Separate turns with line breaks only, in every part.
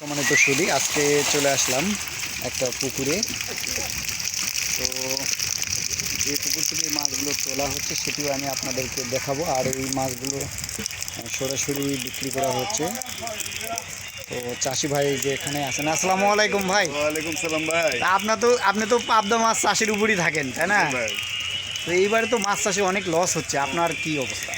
সম্মানিত সুদি আজকে চলে আসলাম একটা পুকুরে। তো যে পুকুর থেকে মাছগুলো তোলা হচ্ছে সেটিও আমি আপনাদেরকে দেখাবো। আর এই মাছগুলো সরাসরি বিক্রি করা হচ্ছে। তো চাষি ভাই যে এখানে আছেন আসসালামু আলাইকুম ভাই।
ওয়ালাইকুম সালাম ভাই।
আপনার তো আপনি তো পাবদা মাছ চাষের উপরই থাকেন তাই না? তো এইবারে তো মাছ চাষে অনেক লস হচ্ছে। আপনার কি অবস্থা?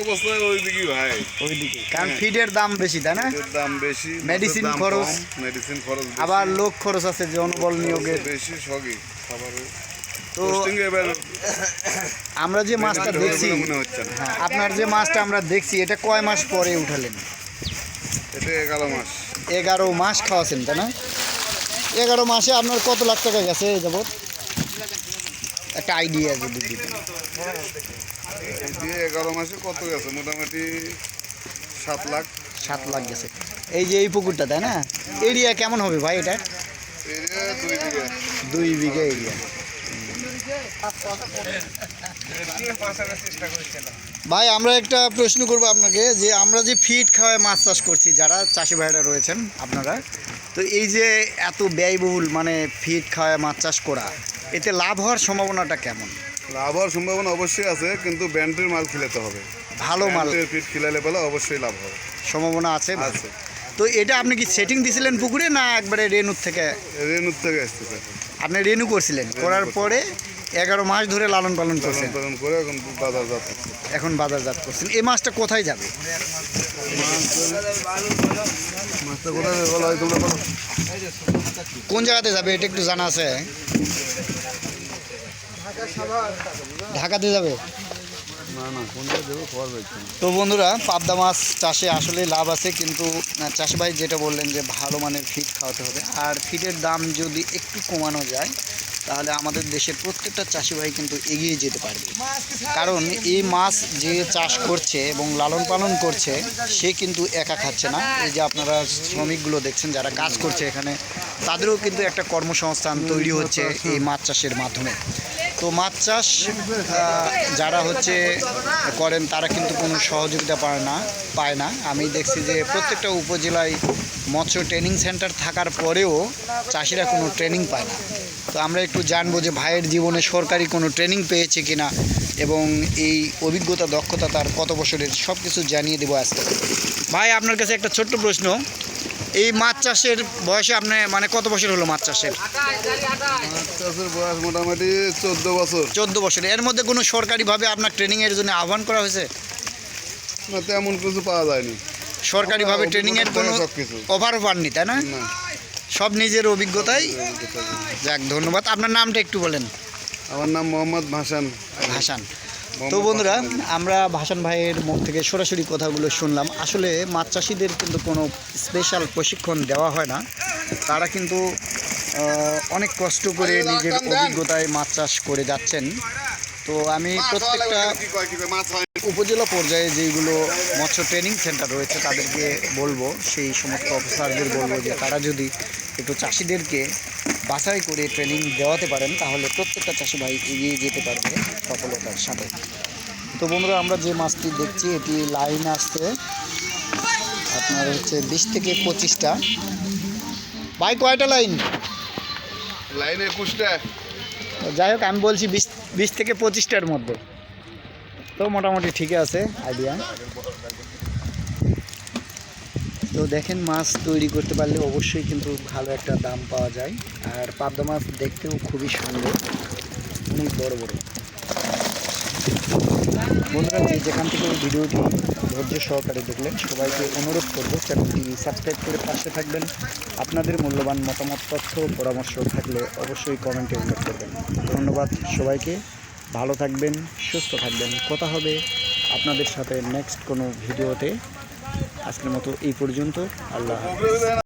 অবস্থা ওই ভাই।
ওইদিকে কারণ। ফিডের দাম বেশি তাই না?
দাম বেশি
Medicine খরচ।
মেডিসিন খরচ
আবার লোক খরচ আছে নিয়োগের।
বেশি সবই খাবারের।
তো আমরা যে মাছটা দেখছি হ্যাঁ আপনার যে মাছটা আমরা দেখছি এটা কয় মাস পরে উঠালেন?
এটা এগারো মাস।
এগারো মাস খাওয়াছেন তাই না? এগারো মাসে আপনার কত লাখ টাকা গেছে যাবৎ? একটা আইডিয়া যদি
দিয়ে এগারো মাসে কত গেছে? মোটামুটি সাত লাখ।
সাত লাখ গেছে। এই যে এই পুকুরটা তাই না? এরিয়া কেমন হবে ভাই এটা?
দুই বিঘা।
এরিয়া ভাই আমরা একটা প্রশ্ন করব আপনাকে যে আমরা যে ফিড খাওয়ায় মাছ চাষ করছি যারা চাষি ভাইরা রয়েছেন আপনারা তো এই যে এত ব্যয়বহুল মানে ফিড খাওয়ায় মাছ চাষ করা এতে লাভ হওয়ার সম্ভাবনাটা কেমন?
লাভ হওয়ার সম্ভাবনা অবশ্যই আছে কিন্তু ব্যান্ডের মাল খিলাতে হবে।
ভালো মাল।
ফিট খিলালে বলে অবশ্যই লাভ হবে।
সম্ভাবনা আছে
আছে।
তো এটা আপনি কি সেটিং দিছিলেন পুকুরে না একবারে রেনুর থেকে?
রেনুর থেকে আসতে
আপনি রেনু করছিলেন করার পরে এগারো মাস ধরে লালন পালন করছেন।
পালন করে এখন
বাজারজাত করছেন। এই মাছটা কোথায় যাবে?
মাছটা কোথায় বলা হয় তোমরা বলো।
কোন জায়গাতে যাবে? এটা একটু জানা আছে। ঢাকাতে যাবে? তো বন্ধুরা পাবদা মাছ চাষে আসলে লাভ আছে কিন্তু চাষি ভাই যেটা বললেন যে ভালো মানের ফিড খাওয়াতে হবে। আর ফিডের দাম যদি একটু কমানো যায় তাহলে আমাদের দেশের প্রত্যেকটা চাষি ভাই কিন্তু এগিয়ে যেতে পারবে। কারণ এই মাছ যে চাষ করছে এবং লালন পালন করছে সে কিন্তু একা খাচ্ছে না। এই যে আপনারা শ্রমিকগুলো দেখছেন যারা কাজ করছে এখানে তাদেরও কিন্তু একটা কর্মসংস্থান তৈরি হচ্ছে এই মাছ চাষের মাধ্যমে। তো মাছ চাষ যারা হচ্ছে করেন তারা কিন্তু কোনো সহযোগিতা পায় না পায় না। আমি দেখছি যে প্রত্যেকটা উপজেলায় মৎস্য ট্রেনিং সেন্টার থাকার পরেও চাষিরা কোনো ট্রেনিং পায় না। তো আমরা একটু জানব যে ভাইয়ের জীবনে সরকারি কোনো ট্রেনিং পেয়েছে কিনা এবং এই অভিজ্ঞতা দক্ষতা তার কত বছরের সব কিছু জানিয়ে দেবো আজকে। ভাই আপনার কাছে একটা ছোট্ট প্রশ্ন। এই মাছ চাষের বয়সে আপনি মানে কত বছর হলো মাছ চাষের?
মাছ চাষের বয়স মোটামুটি চোদ্দ বছর।
চোদ্দ বছর এর মধ্যে কোনো সরকারিভাবে আপনার ট্রেনিংয়ের জন্য আহ্বান করা হয়েছে?
না তেমন কিছু পাওয়া যায়নি।
সরকারিভাবে ট্রেনিংয়ের কোনো অফারও পাননি তাই না। সব নিজের অভিজ্ঞতাই। যাক ধন্যবাদ। আপনার নামটা একটু বলেন।
আমার নাম মোহাম্মদ ভাসান।
ভাসান। তো বন্ধুরা আমরা ভাসান ভাইয়ের মুখ থেকে সরাসরি কথাগুলো শুনলাম। আসলে মাছ চাষিদের কিন্তু কোনো স্পেশাল প্রশিক্ষণ দেওয়া হয় না। তারা কিন্তু অনেক কষ্ট করে নিজের অভিজ্ঞতায় মাছ চাষ করে যাচ্ছেন। তো আমি প্রত্যেকটা উপজেলা পর্যায়ে যেইগুলো মৎস্য ট্রেনিং সেন্টার রয়েছে তাদেরকে বলব সেই সমস্ত অফিসারদের বলব যে তারা যদি একটু চাষিদেরকে বাছাই করে ট্রেনিং দেওয়াতে পারেন তাহলে প্রত্যেকটা চাষি ভাই এগিয়ে যেতে পারবে সফলতার সাথে। তো বন্ধুরা আমরা যে মাছটি দেখছি এটি লাইন আসছে আপনার হচ্ছে বিশ থেকে পঁচিশটা। ভাই কয়টা লাইন
লাইনে একুশটা।
যাই হোক আমি বলছি বিশ বিশ থেকে পঁচিশটার মধ্যে। তো মোটামুটি ঠিকই আছে আইডিয়া তো দেখেন মাছ তৈরি করতে পারলে অবশ্যই কিন্তু ভালো একটা দাম পাওয়া যায়। আর পাবদা মাছ দেখতেও খুবই সুন্দর, অনেক বড় বড়। বন্ধুরা, যে যেখান থেকে ভিডিওটি ধৈর্য সহকারে দেখলেন, সবাইকে অনুরোধ করব চ্যানেলটি সাবস্ক্রাইব করে পাশে থাকবেন। আপনাদের মূল্যবান মতামত, তথ্য, পরামর্শ থাকলে অবশ্যই কমেন্টে উল্লেখ করবেন। ধন্যবাদ সবাইকে। ভালো থাকবেন, সুস্থ থাকবেন। কথা হবে আপনাদের সাথে নেক্সট কোনো ভিডিওতে। আজকের মতো এই পর্যন্ত। আল্লাহ হাফেজ।